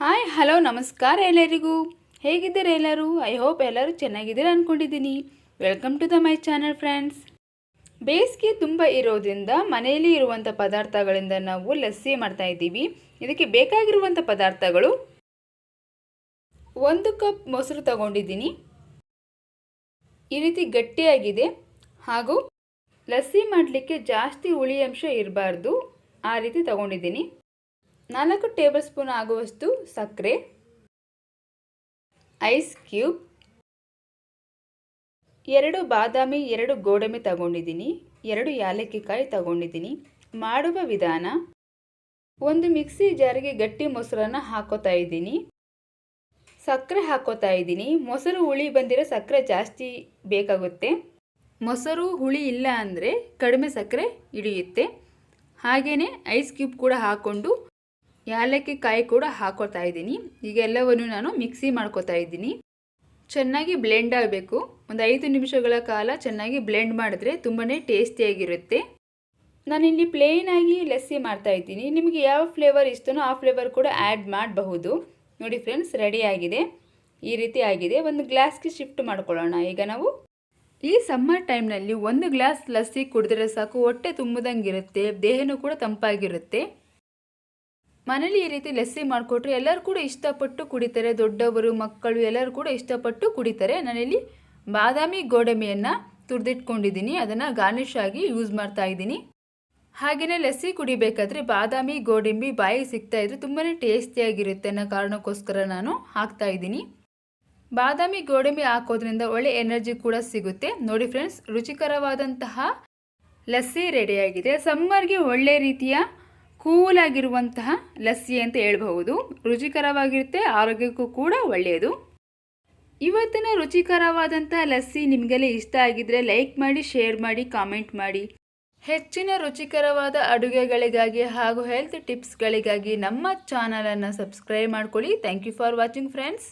Hi, hello, ನಮಸ್ಕಾರ ಎಲ್ಲರಿಗೂ. ಹೇಗಿದ್ದೀರಾ ಎಲ್ಲರೂ? ಐ ಹೋಪ್ ಎಲ್ಲರೂ ಚೆನ್ನಾಗಿದ್ದೀರಾ ಅಂದ್ಕೊಂಡಿದ್ದೀನಿ welcome to the my channel friends ಬೇಸಿಗೆ ತುಂಬ ಇರೋದ್ರಿಂದ ಮನೆಯಲ್ಲಿ ಇರುವಂಥ ಪದಾರ್ಥಗಳಿಂದ ನಾವು ಲಸ್ಸಿ ಮಾಡ್ತಾ ಇದ್ದೀವಿ. ಇದಕ್ಕೆ ಬೇಕಾಗಿರುವಂಥ ಪದಾರ್ಥಗಳು ಒಂದು ಕಪ್ ಮೊಸರು ತಗೊಂಡಿದ್ದೀನಿ. ಈ ರೀತಿ ಗಟ್ಟಿಯಾಗಿದೆ. ಹಾಗೂ ಲಸ್ಸಿ ಮಾಡಲಿಕ್ಕೆ ಜಾಸ್ತಿ ಹುಳಿ ಅಂಶ ಇರಬಾರ್ದು. ಆ ರೀತಿ ತಗೊಂಡಿದ್ದೀನಿ. ನಾಲ್ಕು ಟೇಬಲ್ ಸ್ಪೂನ್ ಆಗುವಷ್ಟು ಸಕ್ಕರೆ, ಐಸ್ ಕ್ಯೂಬ್, ಎರಡು ಬಾದಾಮಿ, ಎರಡು ಗೋಡಂಬಿ ತಗೊಂಡಿದ್ದೀನಿ, ಎರಡು ಯಾಲಕ್ಕಿಕಾಯಿ ತಗೊಂಡಿದ್ದೀನಿ. ಮಾಡುವ ವಿಧಾನ, ಒಂದು ಮಿಕ್ಸಿ ಜಾರಿಗೆ ಗಟ್ಟಿ ಮೊಸರನ್ನು ಹಾಕೋತಾ ಇದ್ದೀನಿ. ಸಕ್ಕರೆ ಹಾಕೋತಾ ಇದ್ದೀನಿ. ಮೊಸರು ಹುಳಿ ಬಂದಿರೋ ಸಕ್ಕರೆ ಜಾಸ್ತಿ ಬೇಕಾಗುತ್ತೆ. ಮೊಸರು ಹುಳಿ ಇಲ್ಲ ಅಂದರೆ ಕಡಿಮೆ ಸಕ್ಕರೆ ಹಿಡಿಯುತ್ತೆ. ಹಾಗೆಯೇ ಐಸ್ ಕ್ಯೂಬ್ ಕೂಡ ಹಾಕ್ಕೊಂಡು ಯಾಲಕ್ಕಿ ಕಾಯಿ ಕೂಡ ಹಾಕೋತಾ ಇದ್ದೀನಿ. ಈಗ ಎಲ್ಲವನ್ನು ನಾನು ಮಿಕ್ಸಿ ಮಾಡ್ಕೊತಾ ಇದ್ದೀನಿ. ಚೆನ್ನಾಗಿ ಬ್ಲೆಂಡ್ ಆಗಬೇಕು. ಒಂದು ಐದು ನಿಮಿಷಗಳ ಕಾಲ ಚೆನ್ನಾಗಿ ಬ್ಲೆಂಡ್ ಮಾಡಿದ್ರೆ ತುಂಬಾ ಟೇಸ್ಟಿಯಾಗಿರುತ್ತೆ. ನಾನಿಲ್ಲಿ ಪ್ಲೇನಾಗಿ ಲಸ್ಸಿ ಮಾಡ್ತಾ ಇದ್ದೀನಿ. ನಿಮಗೆ ಯಾವ ಫ್ಲೇವರ್ ಇಷ್ಟನೋ ಆ ಫ್ಲೇವರ್ ಕೂಡ ಆ್ಯಡ್ ಮಾಡಬಹುದು. ನೋಡಿ ಫ್ರೆಂಡ್ಸ್ ರೆಡಿ ಆಗಿದೆ. ಈ ರೀತಿ ಆಗಿದೆ. ಒಂದು ಗ್ಲಾಸ್ಗೆ ಶಿಫ್ಟ್ ಮಾಡ್ಕೊಳ್ಳೋಣ. ಈಗ ನಾವು ಈ ಸಮ್ಮರ್ ಟೈಮ್ನಲ್ಲಿ ಒಂದು ಗ್ಲಾಸ್ ಲಸ್ಸಿ ಕುಡಿದ್ರೆ ಸಾಕು. ಹೊಟ್ಟೆ ತುಂಬದಂಗಿರುತ್ತೆ. ದೇಹನೂ ಕೂಡ ತಂಪಾಗಿರುತ್ತೆ. ಮನೇಲಿ ಈ ರೀತಿ ಲಸ್ಸಿ ಮಾಡಿಕೊಟ್ರೆ ಎಲ್ಲರೂ ಕೂಡ ಇಷ್ಟಪಟ್ಟು ಕುಡಿತಾರೆ, ದೊಡ್ಡವರು, ಮಕ್ಕಳು ಎಲ್ಲರೂ ಕೂಡ ಇಷ್ಟಪಟ್ಟು ಕುಡಿತಾರೆ. ನಾನಿಲ್ಲಿ ಬಾದಾಮಿ ಗೋಡಂಬಿಯನ್ನು ತುರಿದಿಟ್ಕೊಂಡಿದ್ದೀನಿ, ಅದನ್ನು ಗಾರ್ನಿಷ್ ಆಗಿ ಯೂಸ್ ಮಾಡ್ತಾ ಇದ್ದೀನಿ. ಹಾಗೆಯೇ ಲಸ್ಸಿ ಕುಡಿಬೇಕಾದ್ರೆ ಬಾದಾಮಿ ಗೋಡಂಬಿ ಬಾಯಿಗೆ ಸಿಗ್ತಾ ಇದ್ರೆ ತುಂಬಾ ಟೇಸ್ಟಿಯಾಗಿರುತ್ತೆ. ಅನ್ನೋ ಕಾರಣಕ್ಕೋಸ್ಕರ ನಾನು ಹಾಕ್ತಾ ಇದ್ದೀನಿ. ಬಾದಾಮಿ ಗೋಡಂಬಿ ಹಾಕೋದ್ರಿಂದ ಒಳ್ಳೆ ಎನರ್ಜಿ ಕೂಡ ಸಿಗುತ್ತೆ. ನೋಡಿ ಫ್ರೆಂಡ್ಸ್, ರುಚಿಕರವಾದಂತಹ ಲಸ್ಸಿ ರೆಡಿಯಾಗಿದೆ ಸಮ್ಮರ್ಗೆ ಒಳ್ಳೆ ರೀತಿಯ ಕೂಲಾಗಿರುವಂತಹ ಲಸ್ಸಿ ಅಂತ ಹೇಳ್ಬಹುದು. ರುಚಿಕರವಾಗಿರುತ್ತೆ, ಆರೋಗ್ಯಕ್ಕೂ ಕೂಡ ಒಳ್ಳೆಯದು. ಇವತ್ತಿನ ರುಚಿಕರವಾದಂತಹ ಲಸ್ಸಿ ನಿಮಗೆಲ್ಲ ಇಷ್ಟ ಆಗಿದ್ರೆ ಲೈಕ್ ಮಾಡಿ, ಶೇರ್ ಮಾಡಿ, ಕಾಮೆಂಟ್ ಮಾಡಿ. ಹೆಚ್ಚಿನ ರುಚಿಕರವಾದ ಅಡುಗೆಗಳಿಗಾಗಿ ಹಾಗೂ ಹೆಲ್ತ್ ಟಿಪ್ಸ್ಗಳಿಗಾಗಿ ನಮ್ಮ ಚಾನಲನ್ನು ಸಬ್ಸ್ಕ್ರೈಬ್ ಮಾಡ್ಕೊಳ್ಳಿ. Thank you for watching friends.